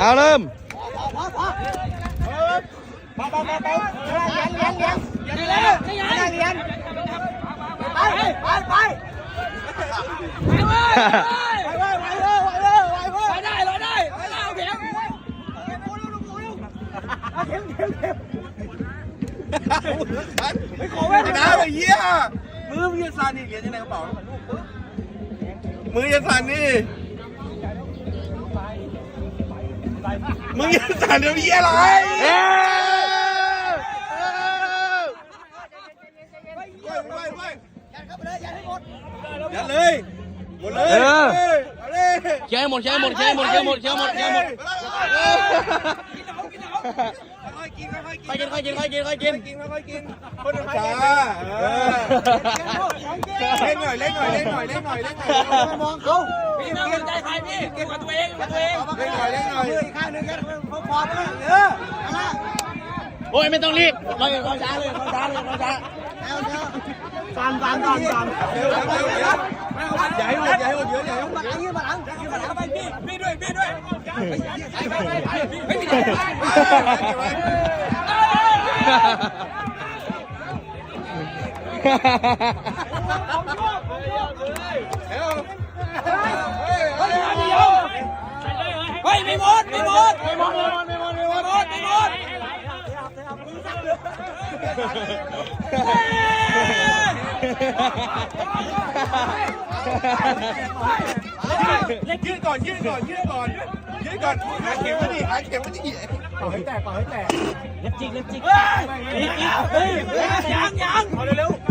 เอาเริ่มไม่ขอแว่นนะไอ้เหี้ยมือมึงยังสั่นนี่เหรียญยังไงกระเป๋ามือยังสั่นนี่ มึงยังสั่นเดี๋ยวเหี้ยอะไรเอ้ยไปไปไปยัดเลยหมดเลยเอาเลยเคลียร์ให้หมดเคลียร์ให้หมดเคลียร์ให้หมดเคลียร์ให้หมดเคลียร์ให้หมดเคลียร์ให้หมดค่อยๆกินค่อยๆกินค่อยกินค่อยกินค่อยกินค่อยกินกินค่อยๆกินคนละช้า เล่นหน่อยเล่นหน่อยเล่นหน่อยเล่นหน่อยเล่นหน่อยมองเขาพี่น่าสนใจใครพี่เก็บกับตัวเองกับตัวเองเล่นหน่อยเล่นหน่อยข้างหนึ่งกันพอๆกันเออเอาละโอ้ยไม่ต้องรีบค่อยค่อยช้าเลยค่อยช้าเลยค่อยช้าเอาเถอะตามตามตามตามเร็วเร็วเร็วเร็วอย่าให้หมดอย่าให้หมดเยอะอย่าให้หมดหลังยืนมาหลังยืนมาหลังไปพี่พี่ด้วยพี่ด้วยไม่มี เฮ้ยไม่หมดไม่หมดไม่หมดไม่หมดไม่หมดไม่หมดยืดก่อนยืดก่อนยืดก่อนยืดก่อนหาเข็มมาดิหาเข็มมาดิเป่าให้แตกเป่าให้แตกเล็บจิกเล็บจิกเฮ้ยเฮ้ยยังยังเอาเร็วแตกแล้วแตกแล้ว